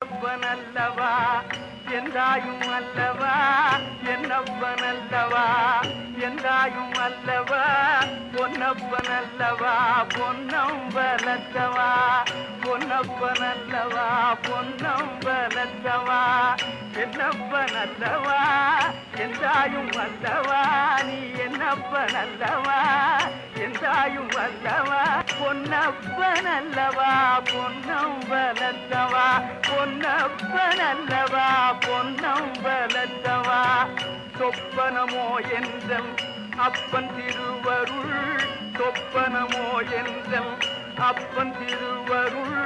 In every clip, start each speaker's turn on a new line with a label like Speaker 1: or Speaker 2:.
Speaker 1: என்னப்பனல்லவா என்றாயும் அல்லவா? என்னப்பனல்லவா என்றாயும் அல்லவா? பொன்னப்பனல்லவா பொன்னம் வளர்த்தவா பொன்னப்பனல்லவா பொன்னம் வளர்த்தவா என்னப்பனல்லவா என்றாயும் அல்லவா? நீ என்னப்பனல்லவா என்றாயும் அல்லவா? பொன்னப்பனல்லவா பொன்னம் வளர்த்தவா என்றல் அப்பன் திருவருள் சொப்பனமோ என்றல் அப்பன் திருவருள்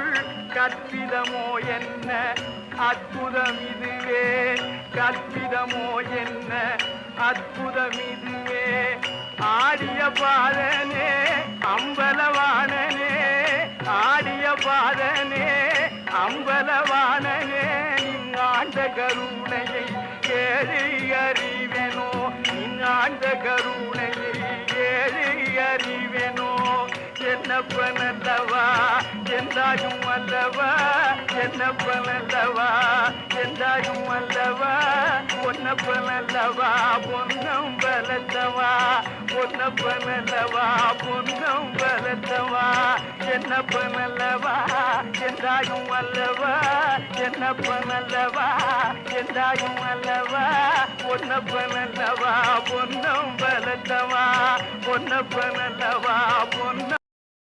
Speaker 1: கற்பிதமோ என்ன அற்புதம் இதுவே கற்பிதமோ என்ன அற்புதம் இதுவே ஆடிய பாதனே அம்பலவாணனே ஆடிய பாதனே அம்பலவாணனே ஆண்ட கருணையை ஏழு அறி அந்த கருணையை ஏழு அறிவெனோ? என்னப்பனல்லவா என்றாயும் அல்லவா? என்னப்பனல்லவா என்றாயும் அல்லவா? பொன்னப்பனல்லவா பொன்னம் பலத்தவா? பொன்னப்பனல்லவா பொன்னம் பலத்தவா? என்னப்பனல்லவா என்றாயும் அல்லவா? என்னப்பனல்லவா என்றாயும் அல்லவா? பொன்னப்பனல்லவா? பொன்னம் பலத்தவா? பொன்னப்பனல்லவா? பொன்னம்